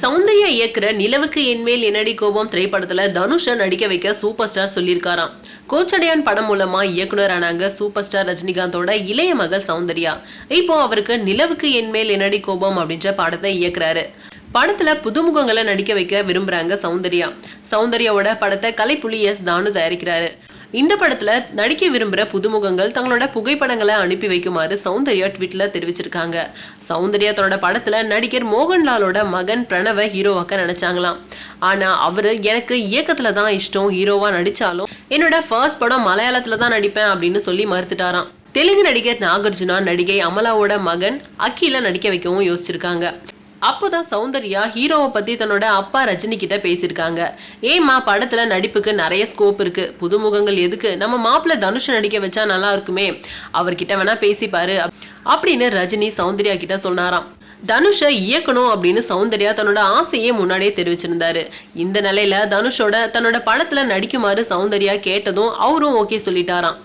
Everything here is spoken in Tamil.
சௌந்தர்யா இயக்குற நிலவுக்கு என்மேல் என்னடி கோபம் திரைப்படத்துல தனுஷை நடிக்க வைக்க சூப்பர் ஸ்டார் சொல்லியிருக்காராம். கோச்சடையான் படம் மூலமா இயக்குனர் ஆனாங்க சூப்பர் ஸ்டார் ரஜினிகாந்தோட இளைய மகள் சௌந்தர்யா. இப்போ அவருக்கு நிலவுக்கு என்மேல் என்னடி கோபம் அப்படின்ற படத்தை இயக்குறாரு. படத்துல புதுமுகங்களை நடிக்க வைக்க விரும்புறாங்க சௌந்தர்யா. சௌந்தர்யாவோட படத்தை கலைப்புலி எஸ் தானு தயாரிக்கிறாரு. இந்த படத்துல நடிக்க விரும்புற புதுமுகங்கள் தங்களோட புகைப்படங்களை அனுப்பி வைக்குமாறு சௌந்தர்யா ட்வீட்ல தெரிவிச்சிருக்காங்க. சௌந்தர்யா தன்னோட படத்துல நடிகர் மோகன்லாலோட மகன் பிரணவ ஹீரோவாக்க நினைச்சாங்களாம் ஆனா அவரு எனக்கு இயக்கத்துல தான் இஷ்டம் ஹீரோவா நடிச்சாலும் என்னோட ஃபர்ஸ்ட் படம் மலையாளத்துல தான் நடிப்பேன் அப்படின்னு சொல்லி மறுத்துட்டாராம். தெலுங்கு நடிகர் நாகார்ஜுனா நடிகை அமலாவோட மகன் அக்கில நடிக்க வைக்கவும் யோசிச்சிருக்காங்க. அப்போதான் சௌந்தர்யா ஹீரோவை பத்தி தன்னோட அப்பா ரஜினி கிட்ட பேசியிருக்காங்க. ஏமா படத்துல நடிப்புக்கு நிறைய ஸ்கோப் இருக்கு. புதுமுகங்கள் எதுக்கு? நம்ம மாப்பிள்ள தனுஷ் நடிக்க வச்சா நல்லா இருக்குமே. அவர்கிட்ட வேணா பேசிப்பாரு. அப்படின்னு ரஜினி சௌந்தர்யா கிட்ட சொன்னாராம். தனுஷை இயக்கணும் அப்படின்னு சௌந்தர்யா தன்னோட ஆசையே முன்னாடியே தெரிவிச்சிருந்தாரு. இந்த நிலையில தனுஷோட தன்னோட படத்துல நடிக்குமாறு சௌந்தர்யா கேட்டதும் அவரும் ஓகே சொல்லிட்டாராம்.